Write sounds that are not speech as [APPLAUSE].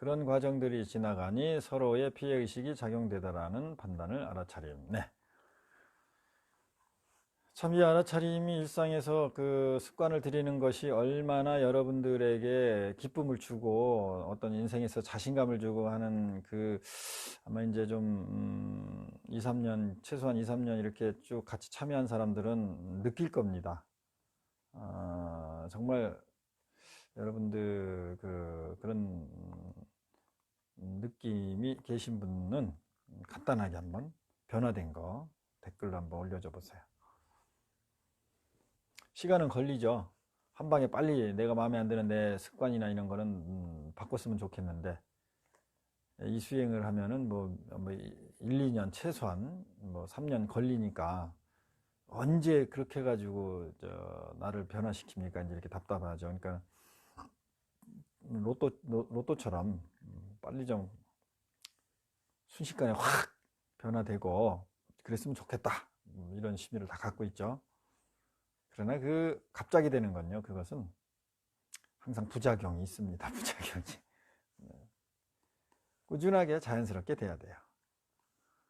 그런 과정들이 지나가니 서로의 피해의식이 작용되더라는 판단을 알아차림. 네. 참 이 알아차림이 일상에서 그 습관을 들이는 것이 얼마나 여러분들에게 기쁨을 주고 어떤 인생에서 자신감을 주고 하는 그 아마 이제 좀 음, 2, 3년 최소한 2, 3년 이렇게 쭉 같이 참여한 사람들은 느낄 겁니다. 아, 정말 여러분들 그 그런 느낌이 계신 분은 간단하게 한번 변화된 거 댓글로 한번 올려줘 보세요. 시간은 걸리죠. 한 방에 빨리 내가 마음에 안 드는 내 습관이나 이런 거는 음, 바꿨으면 좋겠는데 이 수행을 하면은 뭐, 뭐 1, 2년 최소한 뭐 3년 걸리니까 언제 그렇게 해가지고 저 나를 변화시킵니까? 이제 이렇게 답답하죠. 그러니까 로또 로- 로또처럼 음, 빨리 좀 순식간에 확 변화되고 그랬으면 좋겠다. 음, 이런 심리를 다 갖고 있죠. 그러나 그 갑자기 되는 건요. 그것은 항상 부작용이 있습니다. [LAUGHS] 부작용이. 네. 꾸준하게 자연스럽게 돼야 돼요.